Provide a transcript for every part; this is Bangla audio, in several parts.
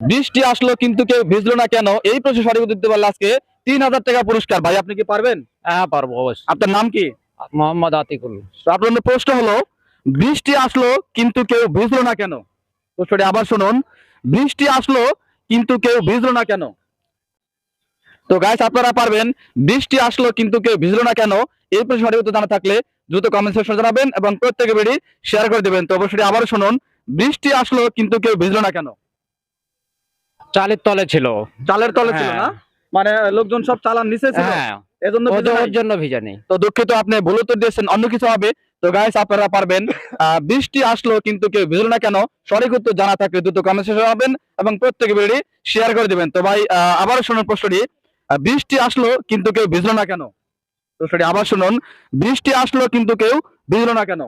বৃষ্টি আসলো কিন্তু কেউ ভিজলো না কেন? এই প্রশ্ন সঠিক দিতে পারলে আজকে তিন হাজার টাকা পুরস্কার। ভাই আপনি কি পারবেন? হ্যাঁ পারব অবশ্যই। আপনার নাম কি? মোহাম্মদ আতিকুল। তো আপনার প্রশ্ন হলো বৃষ্টি আসলো কিন্তু কেউ ভিজলো না কেন? প্রশ্নটি আবার শুনুন বৃষ্টি আসলো কিন্তু কেউ ভিজলো না কেন? তো গাইস আপনারা পারবেন বৃষ্টি আসলো কিন্তু কেউ ভিজলো না কেন? এই প্রশ্ন সঠিক উত্তর জানা থাকলে দ্রুত কমেন্ট সেকশন জানাবেন এবং প্রত্যেকে ভিডিও শেয়ার করে দেবেন। তো অবশ্যই আবার শুনুন বৃষ্টি আসলো কিন্তু কেউ ভিজলো না কেন? চালের তলে ছিল। চালের তলে ছিল না? হ্যাঁ। মানে লোকজন সব চালান নিচে ছিল? হ্যাঁ। এজন্য? ওর জন্য ভিজা নেই। তো দুঃখিত আপনি ভুল উত্তর দিয়েছেন অন্য কিছু হবে। তো গাইস আপনারা পারবেন। বৃষ্টি আসলো কিন্তু কেউ ভিজলো না কেন? সঠিক উত্তর জানা থাকলে দ্রুত কমেন্ট সেকশনে যাবেন এবং প্রত্যেকে ভিডিও শেয়ার করে দিবেন। তো ভাই আহ, আবার শুনুন প্রশ্নটি। বৃষ্টি আসলো কিন্তু কেউ ভিজলো না কেন? প্রশ্নটি আবার শুনুন। বৃষ্টি আসলো কিন্তু কেউ ভিজলো না কেন?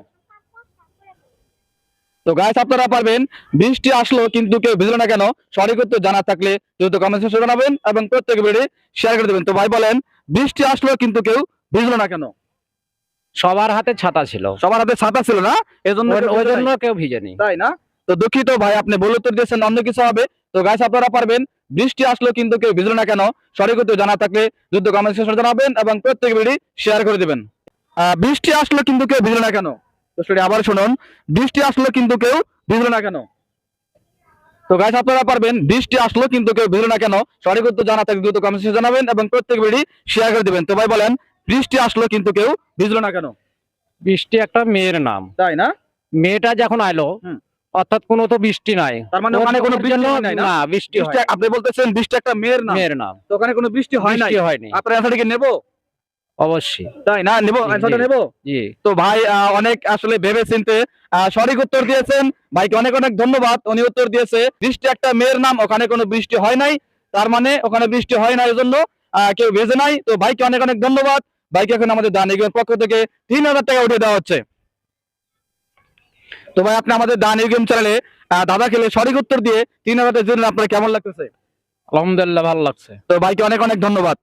তো গাইস আপনারা পারবেন। বৃষ্টি আসলো কিন্তু কেউ ভিজলো না কেন? সঠিক উত্তর জানা থাকলে দ্রুত কমেন্ট সেকশনে জানাবেন এবং প্রত্যেকে ভিডিও শেয়ার করে দেবেন। তো ভাই বলেন বৃষ্টি আসলো কিন্তু কেউ ভিজলো না কেন? সবার হাতে ছাতা ছিল। সবার হাতে ছাতা ছিল না? এজন্য ওই জন্য কেউ ভিজে নেই তাই না? তো দুঃখিত ভাই আপনি ভুল উত্তর দিয়েছেন অন্য কিছু হবে। তো গাইস আপনারা পারবেন। বৃষ্টি আসলো কিন্তু কেউ ভিজলো না কেন? সঠিক উত্তর জানা থাকলে যুদ্ধ কমেন্ট সেকশনে জানাবেন এবং প্রত্যেক ভিডিও শেয়ার করে দিবেন। বৃষ্টি আসলো কিন্তু কেউ ভিজলো না কেন? তো সেটি আবার শুনুন বৃষ্টি আসলো কিন্তু কেউ ভিজলো না কেন? তো গাইস আপনারা পারবেন বৃষ্টি আসলো কিন্তু কেউ ভিজলো না কেন? সঠিক উত্তর জানা থাকলে দ্রুত কমেন্ট জানাবেন এবং প্রত্যেক ভিডিও শেয়ার করে দিবেন। তো ভাই বলেন বৃষ্টি আসলো কিন্তু কেউ ভিজলো না কেন? বৃষ্টি একটা মেয়ের নাম। তাই না? মেয়েটা যখন আইলো অর্থাৎ কোনো তো বৃষ্টি নাই। তার মানে ওখানে কোনো বৃষ্টি নাই না? বৃষ্টি আপনি বলতেছেন বৃষ্টি একটা মেয়ের নাম। মেয়ের নাম। তো ওখানে কোনো বৃষ্টি হয় নাই? বৃষ্টি হয়নি। আপনার কি নেব? অবশ্যই। তাই না? নেব? অ্যান্সারটা নেব? জি। তো ভাই অনেক আসলে ভেবে চিনতে সঠিক উত্তর দিয়েছেন। ভাইকে অনেক অনেক ধন্যবাদ। উনি উত্তর দিয়েছে বৃষ্টি একটা মেয়ের নাম ওখানে কোনো বৃষ্টি হয় নাই। তার মানে ওখানে বৃষ্টি হয় না জন্য কেউ ভেজে নাই। তো ভাইকে অনেক অনেক ধন্যবাদ। ভাইকে এখন আমাদের দান এগিয়ে পক্ষ থেকে তিন হাজার টাকা উঠে দেওয়া হচ্ছে। তো ভাই আপনি আমাদের দান এগিয়ে চ্যানেলে দাদা খেলে সঠিক উত্তর দিয়ে তিন হাজার জন্য আপনার কেমন লাগতেছে? আলহামদুলিল্লাহ ভালো লাগছে। তো ভাইকে অনেক অনেক ধন্যবাদ।